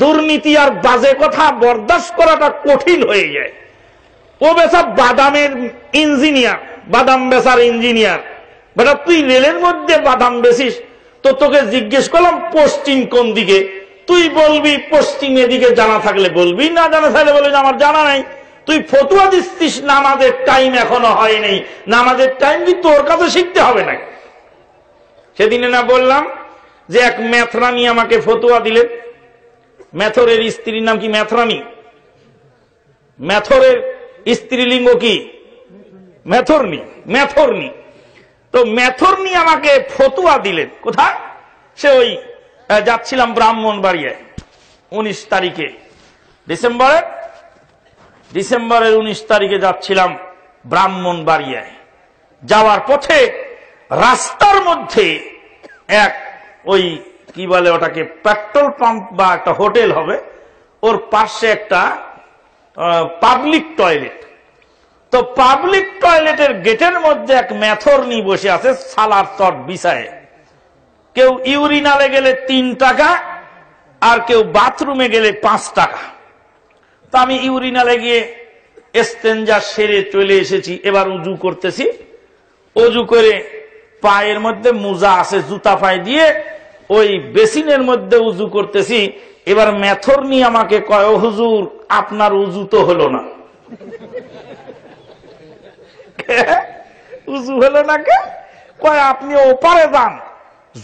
দুর্নীতি আর বাজে কথা বরদাস্ত করাটা কঠিন হয়ে যায়। ও বেসা বাদামের ইঞ্জিনিয়ার, বাদাম বেচার ইঞ্জিনিয়ার। বেটা, তুই রেলের মধ্যে বাদাম বেচিস, তো তোকে জিজ্ঞেস করলাম পশ্চিম কোন দিকে? তুই বলবি পশ্চিম এদিকে জানা থাকলে বলবি, না জানা থাকলে বলবি, আমার জানা নাই। তুই ফতুয়া দিচ্ছিস, নামাজের টাইম এখনও হয়নি নামাজের টাইম কি তোর কাছে শিখতে হবে না সেদিনে না বললাম যে এক ম্যাথরানি আমাকে ফতুয়া দিলেন। ম্যাথরের স্ত্রীর নাম কি ম্যাথরানি ম্যাথরের স্ত্রীলিঙ্গ কি? ম্যাথরনি ম্যাথরনি তো ম্যাথরনি আমাকে ফতুয়া দিলেন। কোথায়? সে ওই যাচ্ছিলাম ব্রাহ্মণ বাড়িয়ে উনিশ তারিখে। ডিসেম্বরের ডিসেম্বরের উনিশ তারিখে যাচ্ছিলাম ব্রাহ্মণ বাড়িয়ায় যাওয়ার পথে রাস্তার মধ্যে এক ওই কি বলে ওটাকে, পেট্রোল পাম্প বা একটা হোটেল হবে, ওর পাশে একটা পাবলিক টয়লেট। তো পাবলিক টয়লেটের গেটের মধ্যে এক মেথরনি বসে আছে সালার চট বিছায়। কেউ ইউরিনালে গেলে তিন টাকা, আর কেউ বাথরুমে গেলে পাঁচ টাকা। তো আমি ইউরিনালে গিয়ে এস্তেঞ্জা সেরে চলে এসেছি, এবার উজু করতেছি। অজু করে পায়ের মধ্যে মোজা আছে, জুতা পায়ে দিয়ে ওই বেসিনের মধ্যে উজু করতেছি, এবার মেথর নিয়ে আমাকে কয় হুজুর, আপনার উজু তো হলো না। উজু হলো না কে? কয়, আপনি ওপারে যান,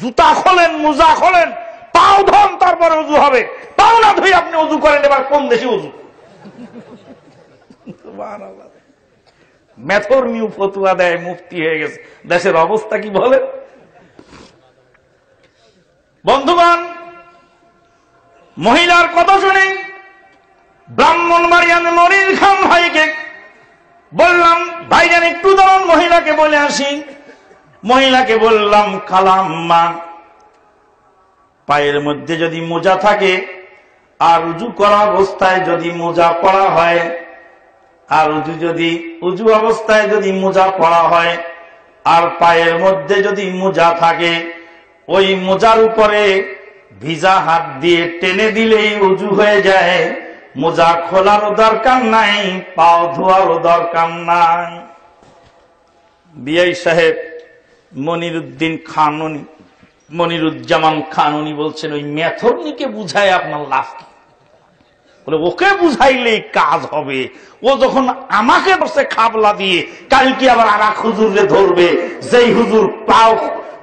জুতা খোলেন, মোজা খোলেন, পাও ধন, তারপরে উজু হবে। পাও না ধুই আপনি উজু করেন, এবার কোন দেশে উজু? মেথর নিউ ফতুয়া দেয় মুক্তি হয়ে গেছে। দেশের অবস্থা কি বলে বন্ধুগণ, মহিলার কথা শুনে ব্রাহ্মণ বাড়িয়ান মনির খান ভাইকে বললাম ভাইজান একটু দাঁড়ান, মহিলাকে বলে আসি। মহিলাকে বললাম খালাম্মা পায়ের মধ্যে যদি মোজা থাকে আর উজু করা অবস্থায় যদি মোজা পড়া হয়, আর উজু যদি, উজু অবস্থায় যদি মোজা পড়া হয়, আর পায়ের মধ্যে যদি মোজা থাকে ওই মোজার উপরে ভিজা হাত দিয়ে টেনে দিলেই উজু হয়ে যায়। মোজা খোলারও দরকার নাই, পাও ধোয়ারও দরকার নাই। বিআই সাহেব, মনিরুদ্দিন খানুনি, মনিরুজ্জামান খানুনি বলছেন, ওই মেথরনিকে বুঝায় আপনার লাভ কি? বলে, ওকে বুঝাইলেই কাজ হবে। ও যখন আমাকে বসে খাবলা দিয়ে, কালকে আবার আর হুজুরে ধরবে। যেই হুজুর পাও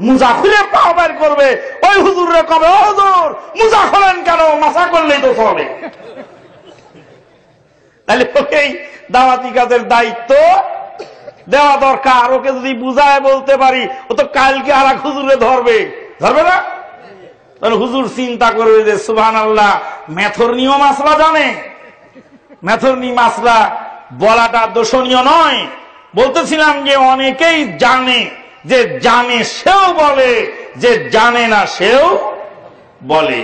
মুজা খুলে পাও বের করবে। ওই হুজুরে কবে, ও হুজুর মুজা খোলেন কেন মাসা করলেই তো চলে? তাহলে ওকেই দাওয়াতি কাজের দায়িত্ব দেওয়া দরকার। ওকে যদি বুঝায় বলতে পারি, ও তো কালকে আর এক হুজুরে ধরবে। ধরবে না? তাহলে হুজুর চিন্তা করবে যে সুবহান আল্লাহ মেথর নিয়ম মাসলা জানে। মেথর নি মাসলা বলাটা দোষণীয় নয়। বলতেছিলাম যে, অনেকেই জানে। যে জানে সেও বলে যে জানে না সেও বলে।